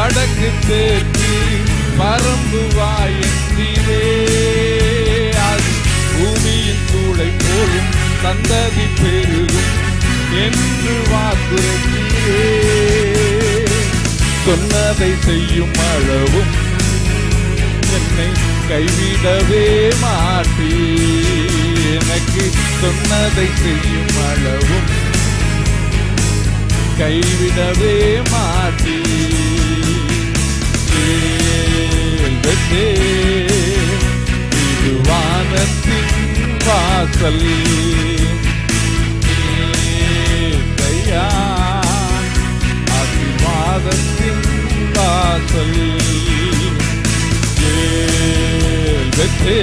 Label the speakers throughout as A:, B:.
A: வடக்கு தேக்கு பரம்பு வாயந்தீரே அது பூமியின் தூளை போலும் சந்ததி பெருகும் என்று வாக்குரைத்தீரே சொன்னதை செய்யும் அளவும் என்னை கைவிடவே மாட்டே. எனக்கு சொன்னதை செய்யும் அளவும் கைவிடவே மாட்டே. கேள்வதே இது வானத்தின் வாசல். ஏசையா, வாசல். ஏழ்வெற்றே,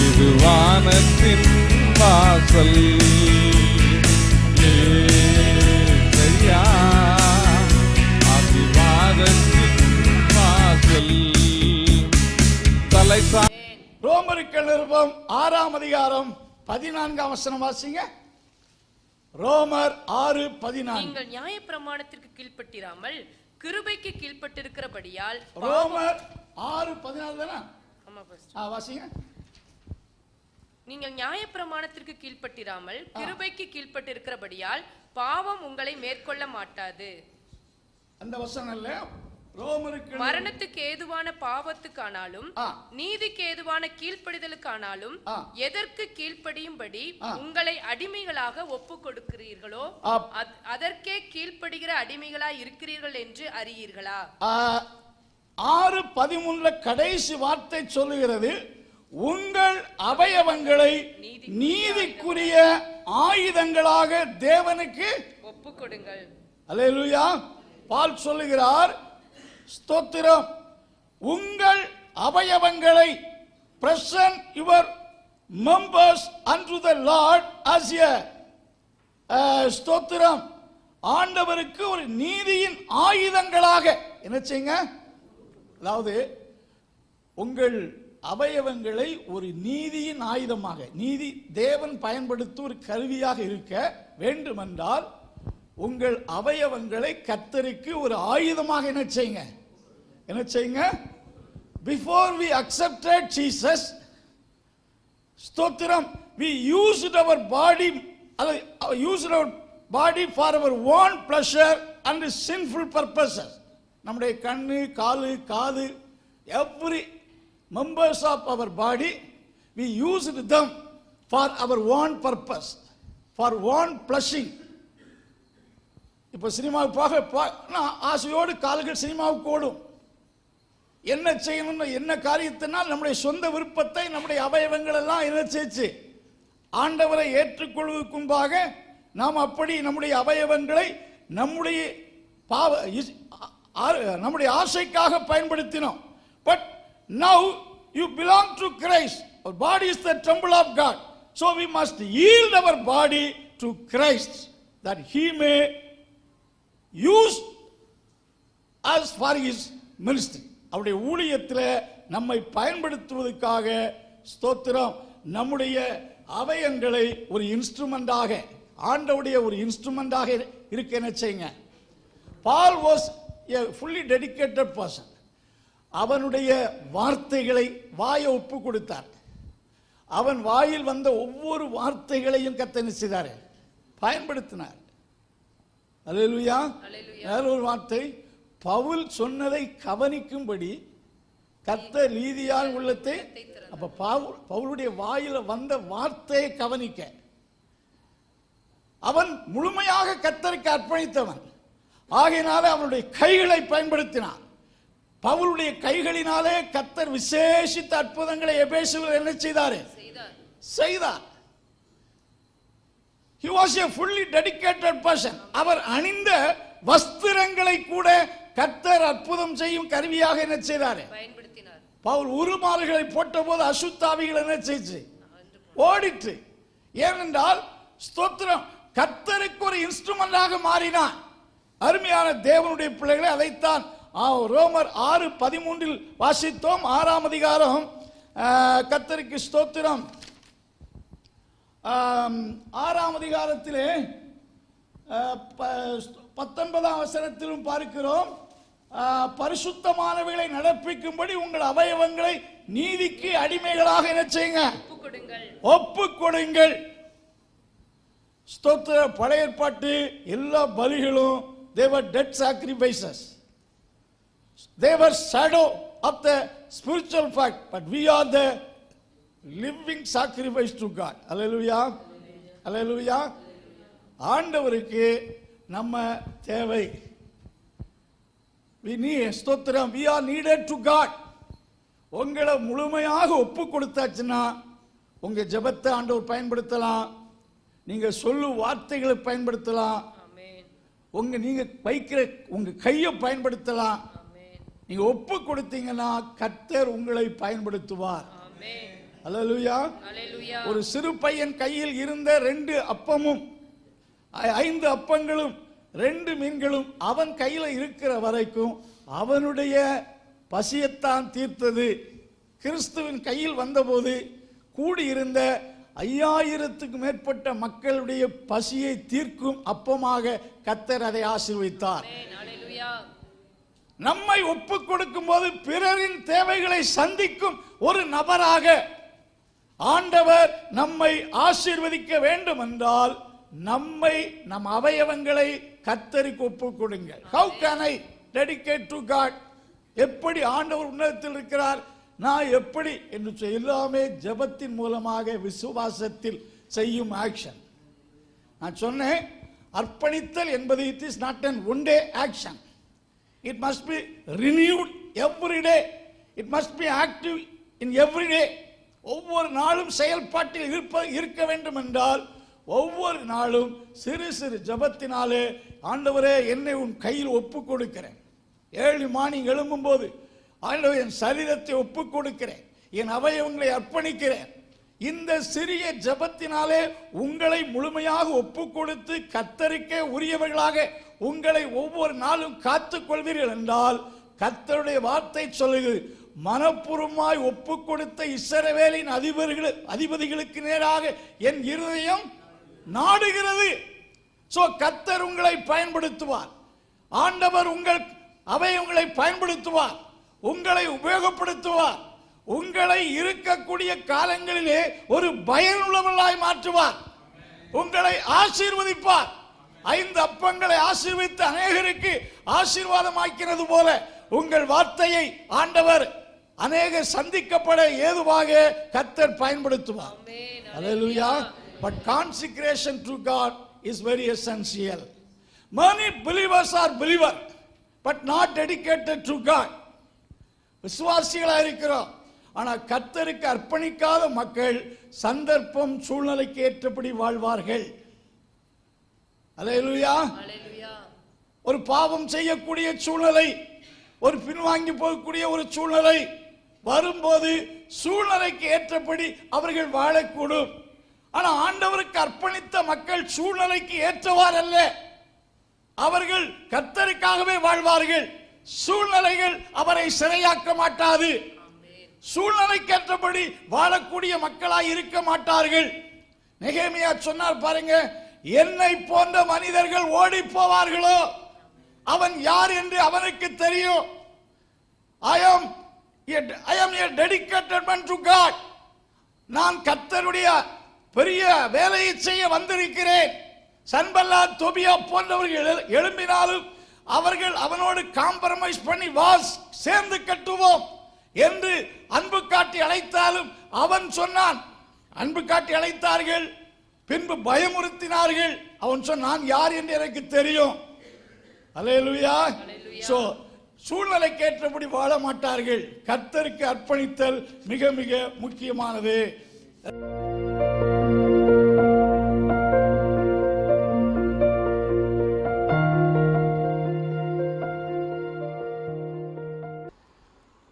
A: இது வானத்தின் வாசல்.
B: நிருபம் ஆறாம் அதிகாரம் பதினான்காம் வசனம் வாசிங்க. ரோமர் ஆறு பதினான்கு.
C: நீங்கள் நியாயப்பிரமாணத்திற்கு கீழ்ப்பட்டிராமல் கிருபைக்கு கீழ்ப்பட்டிருக்கிறபடியால்
B: ரோமர் ஆறு பதினாலு தானே?
C: ஆமா
B: வாசிங்க.
C: நீங்கள் நியாயப்பிரமாணத்திற்கு கீழ்ப்பட்டிராமல் கிருபைக்கு கீழ்ப்பட்டிருக்கிறபடியால் பாவம் உங்களை மேற்கொள்ள மாட்டாது.
B: அந்த வசனம் இல்ல ரோமருக்கு
C: மரணத்துக்கு ஏதுவான பாவத்துக்கானாலும். நீதிக்கு ஏதுவான கீழ்ப்படிதலுக்கானாலும். எதற்கு கீழ்ப்படியும்படி. உங்களை அடிமைகளாக ஒப்பு கொடுக்கிறீர்களோ அதற்கே கீழ்ப்படுகிற அடிமைகளாய் இருக்கிறீர்கள் என்று அறியீர்களா
B: ஆறு பதிமூணுல கடைசி வார்த்தை சொல்லுகிறது உங்கள் அவயவங்களை நீதிக்குரிய ஆயுதங்களாக தேவனுக்கு
C: ஒப்பு கொடுங்கள்
B: அல்லேலூயா பால் சொல்லுகிறார் ஸ்தோத்திரம். உங்கள் அவயவங்களை பிரசன்ட் யுவர் மெம்பர்ஸ் அன்று த லார்ட் as a ஸ்தோத்திரம். ஆண்டவருக்கு ஒரு நீதியின் ஆயுதங்களாக என்ன செய்யுங்க? அதாவது உங்கள் அவயவங்களை ஒரு நீதியின் ஆயுதமாக நீதி தேவன் பயன்படுத்தும் ஒரு கருவியாக இருக்க வேண்டுமென்றால் உங்கள் அவயவங்களை கத்தருக்கு ஒரு ஆயுதமாக என்ன செய்யுங்க. என்ன செய்யுங்க. பிஃபோர் வி அக்செப்டட் ஜீசஸ் ஸ்தோத்திரம். We used our body used our body for our own pleasure and sinful purposes நம்முடைய கண்ணு காலு காது every members of our body we used them for our own purpose for own pleasing இப்போ சினிமாவுக்கு போக நான் ஆசையோடு கால்கள் சினிமாவுக்கு ஓடும். என்ன செய்யணும்னு என்ன காரியத்தினால் நம்முடைய சொந்த விருப்பத்தை நம்முடைய அவயவங்கள் எல்லாம் என்ன செய்ச்சு ஆண்டவரை ஏற்றுக்கொள்வதற்கு முன்பாக நாம் அப்படி நம்முடைய அவயவங்களை நம்முடைய பாவ இஸ்- ஆ- நம்முடைய ஆசைக்காக பயன்படுத்தினோம். But now you belong to Christ our body is the temple of God so we must yield our body to Christ that he may use us for his ministry அவருடைய ஊழியத்தில் நம்மை பயன்படுத்துவதற்காக ஸ்தோத்திரம். நம்முடைய அவயங்களை ஒரு இன்ஸ்ட்ருமெண்டாக ஆண்டவுடைய ஒரு இன்ஸ்ட்ருமெண்டாக இருக்க என்ன செய்யுங்க? Paul was a fully dedicated person அவனுடைய வார்த்தைகளை வாயை ஒப்பு கொடுத்தார். அவன் வாயில் வந்த ஒவ்வொரு வார்த்தைகளையும் கத்தனை செய்தார்? பயன்படுத்தினார். அல்லேலூயா. வேற ஒரு வார்த்தை பவுல் சொன்னதை கவனிக்கும்படி கர்த்தர் ரீதியான உள்ளத்தை அப்ப பவுல் பவுலுடைய வாயில வந்த வார்த்தையை கவனிக்க. அவன் முழுமையாக கர்த்தருக்கு அர்ப்பணித்தவன். ஆகையினால அவனுடைய கைகளை பயன்படுத்தினான். பவுலுடைய கைகளினாலே கர்த்தர் விசேஷித்த அற்புதங்களை எபேசுவில் என்ன செய்தாரு.
C: செய்தார்.
B: He was a fully dedicated person. அவர் அணிந்த வஸ்திரங்களை கூட கர்த்தர் அற்புதம் செய்யும் கருவியாக என்ன செய்தாரு? பவுல் உருமாறுகளை போட்டபோது அசுத்தாவிகள் என்ன செய்ச்சு? ஓடிட்டு ஏனென்றால் ஸ்தோத்திரம் கர்த்தருக்கு ஒரு இன்ஸ்ட்ருமெண்டாக மாறினான். அருமையான தேவனுடைய பிள்ளைகளை அதைத்தான் ரோமர் ஆறு பதிமூன்றில் வாசித்தோம் ஆறாம் அதிகாரம். ஆ, கர்த்தருக்கு ஸ்தோத்திரம். ஆறாம் அதிகாரத்திலே பத்தொன்பதாம் வசனத்திலும் பார்க்கிறோம். பரிசுத்தமானவைகளை நடப்பிக்கும்படி உங்கள் அவயவங்களை நீதிக்கு அடிமைகளாக என்ன செய்யுங்க? ஒப்பு கொடுங்கள் ஸ்தோத்திர பழைய ஏற்பாட்டு எல்லா பலிகளும் they were dead sacrifices they were shadow of the spiritual fact but we are the living sacrifice to God அலையலுயா அலையலுயா ஆண்டவருக்கு நம்ம தேவை. We need ஸ்தோத்திரம். We are needed to god. உங்களை முழுமையாக ஒப்பு கொடுத்தாச்சுன்னா உங்க ஜெபத்தை ஆண்டவர் பயன்படுத்தலாம். நீங்க சொல்லும் வார்த்தைகளை பயன்படுத்தலாம்.
C: ஆமென்
B: உங்க நீங்க வைக்கிற உங்க கையை பயன்படுத்தலாம்.
C: ஆமென்
B: நீங்க ஒப்பு கொடுத்தீங்கன்னா கர்த்தர் உங்களை பயன்படுத்துவார்.
C: ஹalleluya
B: ஒரு சிறு பையன் கையில் இருந்த ரெண்டு அப்பமும் ஐந்து அப்பங்களும் ரெண்டு மீன்களும் அவன் கையில் இருக்கிற வரைக்கும் அவனுடைய பசியத்தான் தீர்த்தது. கிறிஸ்துவின் கையில் வந்தபோது கூடியிருந்த ஐயாயிரத்துக்கும் மேற்பட்ட மக்களுடைய பசியை தீர்க்கும் அப்பமாக கத்தர் அதை
C: ஹalleluya
B: நம்மை ஒப்பு கொடுக்கும் போது பிறரின் தேவைகளை சந்திக்கும் ஒரு நபராக நம்மை ஆசீர்வதிக்க வேண்டும் என்றால் நம்மை நம் அவயவங்களை கத்தரிக்கு ஒப்பு கொடுங்கள் how can I dedicate to God எப்படி ஆண்டவர் உன்னதத்தில் இருக்கிறார்? நான் எப்படி என்று எல்லாமே ஜெபத்தின் மூலமாக விசுவாசத்தில் செய்யும் ஆக்ஷன் நான் சொன்னேன் அர்ப்பணித்தல் என்பது it is not an one day action it must be renewed every day it must be active in every day ஒவ்வொரு நாளும் செயல்பாட்டில் இருப்ப இருக்க வேண்டும் என்றால் ஒவ்வொரு நாளும் சிறு சிறு ஜபத்தினாலே ஆண்டவரே என்னை உன் கையில் ஒப்பு கொடுக்கிறேன் ஏழு மார்னிங் எழும்பும்போது ஆண்டவர் என் சரீரத்தை ஒப்பு கொடுக்கிறேன் என் அவயவங்களை அர்ப்பணிக்கிறேன். இந்த சிறிய ஜெபத்தினாலே உங்களை முழுமையாக ஒப்பு கொடுத்து கத்தரிக்க உரியவர்களாக உங்களை ஒவ்வொரு நாளும் காத்துக்கொள்வீர்கள் என்றால் கத்தருடைய வார்த்தை சொல்லுகிறது மனப்பூர்வமாய் ஒப்பு கொடுத்த இஸ்ரவேலின் அதிபர்கள் அதிபதிகளுக்கு நேராக என் இருதயம் நாடுகிறது. சோ கத்தர் உங்களை பயன்படுத்துவார். ஆண்டவர் உங்கள் அவை உங்களை பயன்படுத்துவார். உங்களை உபயோகப்படுத்துவார். உங்களை இருக்கக்கூடிய காலங்களிலே ஒரு பயனுள்ளவர்களாய் மாற்றுவார். உங்களை ஆசீர்வதிப்பார். ஐந்து அப்பங்களை ஆசீர்வித்து அநேகருக்கு ஆசீர்வாதமாக்கிறது போல உங்கள் வார்த்தையை ஆண்டவர் அநேக சந்திக்கப்பட ஏதுவாக கத்தர் பயன்படுத்துவார்.
C: ஆமென்
B: Hallelujah. But consecration to God is very essential. Many believers are believer, but not dedicated to God. விசுவாசிகளா இருக்கிறோம். ஆனா கர்த்தருக்கு அர்ப்பணிக்காத மக்கள் சந்தர்ப்பம் சூழ்நிலைக்கு ஏற்றபடி வாழ்வார்கள்.
C: ஹalleluya
B: ஒரு பாவம் செய்யக்கூடிய சூழ்நிலை ஒரு பின்வாங்கி போகக்கூடிய ஒரு சூழ்நிலை வரும்போது சூழ்நிலைக்கு ஏற்றபடி அவர்கள் வாழக்கூடும். ஆனால் ஆண்டவருக்கு அர்ப்பணித்த மக்கள் சூழ்நிலைக்கு ஏற்றவார் அல்ல அவர்கள் கத்தருக்காகவே வாழ்வார்கள். சூழ்நிலைகள் அவரை சிறையாக்க மாட்டாது. சூழ்நிலைக்கேற்றபடி வாழக்கூடிய மக்களாய் இருக்க மாட்டார்கள். நெகேமியா சொன்னார் பாருங்க என்னை போன்ற மனிதர்கள் ஓடி போவார்களோ? அவன் யார் என்று அவனுக்கு தெரியும். I am I am a dedicated man to God நான் கர்த்தருடைய பெரிய வேலையை செய்ய வந்திருக்கிறேன். சன்பல்லா தொபியா போன்றவர்கள் எழு- எழும்பினாலும் அவர்கள் அவனோடு காம்ப்ரமைஸ் பண்ணி வாஸ் சேர்ந்து கட்டுவோம் என்று அன்பு காட்டி அழைத்தாலும் அவன் சொன்னான். அன்பு காட்டி அழைத்தார்கள் பின்பு பயமுறுத்தினார்கள். அவன் சொன்னான் யார் என்று எனக்கு தெரியும். அலையலுயா. சோ சூழ்நிலைக்கு ஏற்றபடி வாழ மாட்டார்கள். கர்த்தருக்கு அர்ப்பணித்தல் மிக மிக முக்கியமானது.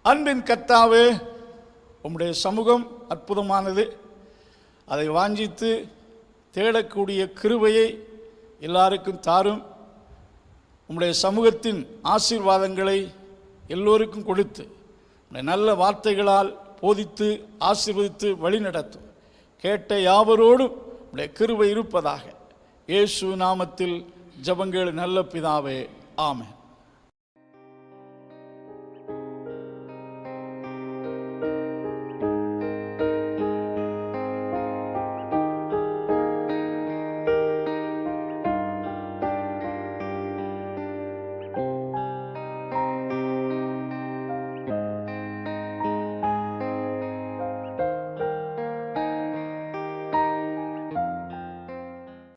B: அன்பின் கத்தாவே உம்முடைய சமூகம் அற்புதமானது. அதை வாஞ்சித்து தேடக்கூடிய கிருபையை எல்லாருக்கும் தாரும். உம்முடைய சமூகத்தின் ஆசீர்வாதங்களை எல்லோருக்கும் கொடுத்து நல்ல வார்த்தைகளால் போதித்து ஆசீர்வதித்து வழிநடத்தும். கேட்ட யாவரோடும் உடைய கிருவை இருப்பதாக. இயேசு நாமத்தில் ஜெபங்கள் நல்ல பிதாவே ஆமேன்.